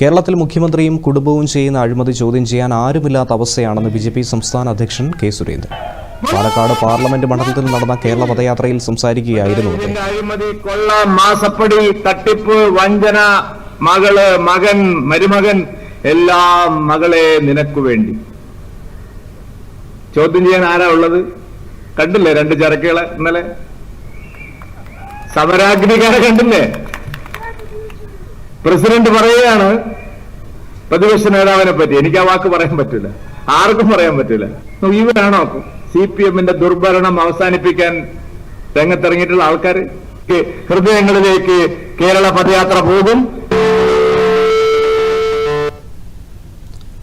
കേരളത്തിൽ മുഖ്യമന്ത്രിയും കുടുംബവും ചെയ്യുന്ന അഴിമതി ചോദ്യം ചെയ്യാൻ ആരുമില്ലാത്ത അവസ്ഥയാണെന്ന് ബി ജെ പി സംസ്ഥാന അധ്യക്ഷൻ കെ സുരേന്ദ്രൻ. പാലക്കാട് പാർലമെന്റ് മണ്ഡലത്തിൽ നടന്ന കേരള പദയാത്രയിൽ സംസാരിക്കുകയായിരുന്നു കൊള്ള മാസപ്പടി തട്ടിപ്പ് വഞ്ചന മകൾ മകൻ മരുമകൻ എല്ലാം മകളെ നിനക്കു വേണ്ടി. ചോദ്യം ചെയ്യാൻ ആരാ ഉള്ളത്? കണ്ടില്ലേ രണ്ട് ചരക്കുകളെ ഇന്നലെ? സമരാഗ്നികാരെ കണ്ടില്ലേ? പ്രസിഡന്റ് പറയുകയാണ് പ്രതിപക്ഷ നേതാവിനെ പറ്റി. എനിക്ക് ആ വാക്ക് പറയാൻ പറ്റില്ല. ആർക്കും പറയാൻ പറ്റില്ല. ഇവരാണോ? സി പി എമ്മിന്റെ ദുർഭരണം അവസാനിപ്പിക്കാൻ രംഗത്തിറങ്ങിയിട്ടുള്ള ആൾക്കാർ ഹൃദയങ്ങളിലേക്ക് കേരള പദയാത്ര പോകും.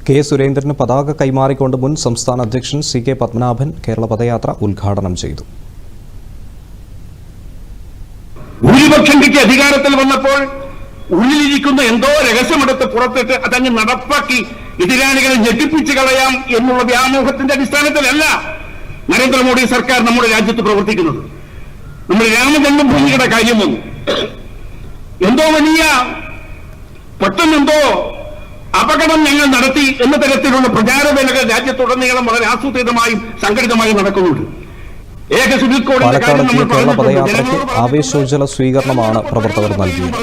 കെ സുരേന്ദ്രന് പതാക കൈമാറിക്കൊണ്ട് മുൻ സംസ്ഥാന അധ്യക്ഷൻ സി കെ പത്മനാഭൻ കേരള പദയാത്ര ഉദ്ഘാടനം ചെയ്തു. ഭൂരിപക്ഷം കിട്ടി അധികാരത്തിൽ വന്നപ്പോൾ ഉള്ളിലിരിക്കുന്ന എന്തോ രഹസ്യമെടുത്ത് പുറത്തിട്ട് അതങ്ങ് നടപ്പാക്കി എതിരാളികളെ ഞെട്ടിപ്പിച്ചു കളയാം എന്നുള്ള വ്യാമോഹത്തിന്റെ അടിസ്ഥാനത്തിലല്ല നരേന്ദ്രമോദി സർക്കാർ നമ്മുടെ രാജ്യത്ത് പ്രവർത്തിക്കുന്നത്. നമ്മുടെ രാമജന്മഭൂമിയുടെ കാര്യം വന്നു. എന്തോ വലിയ പെട്ടെന്നെന്തോ അപകടം ഞങ്ങൾ നടത്തി എന്ന തരത്തിലുള്ള പ്രചാരവേലകൾ രാജ്യത്തുടനീളം വളരെ ആസൂത്രിതമായും സംഘടിതമായും നടക്കുന്നുണ്ട്. പാലക്കാട് എത്തിയ കേരള പദയാത്രയ്ക്ക് ആവേശോജ്ജല ആവേശോജ്വല സ്വീകരണമാണ് പ്രവർത്തകർ നൽകിയത്.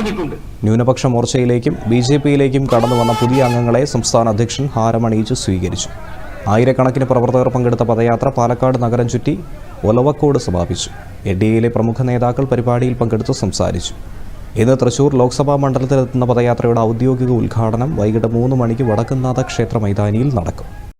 ന്യൂനപക്ഷ മോർച്ചയിലേക്കും ബി ജെ പിയിലേക്കും കടന്നു വന്ന പുതിയ അംഗങ്ങളെ സംസ്ഥാന അധ്യക്ഷൻ ഹാരമണിയിച്ച് സ്വീകരിച്ചു. ആയിരക്കണക്കിന് പ്രവർത്തകർ പങ്കെടുത്ത പദയാത്ര പാലക്കാട് നഗരം ചുറ്റി ഒലവക്കോട് സമാപിച്ചു. എൻ ഡി എയിലെ പ്രമുഖ നേതാക്കൾ പരിപാടിയിൽ പങ്കെടുത്ത് സംസാരിച്ചു. ഇന്ന് തൃശൂർ ലോക്സഭാ മണ്ഡലത്തിലെത്തുന്ന പദയാത്രയുടെ ഔദ്യോഗിക ഉദ്ഘാടനം വൈകിട്ട് മൂന്ന് മണിക്ക് വടക്കുംനാഥ ക്ഷേത്ര മൈതാനിയിൽ നടക്കും.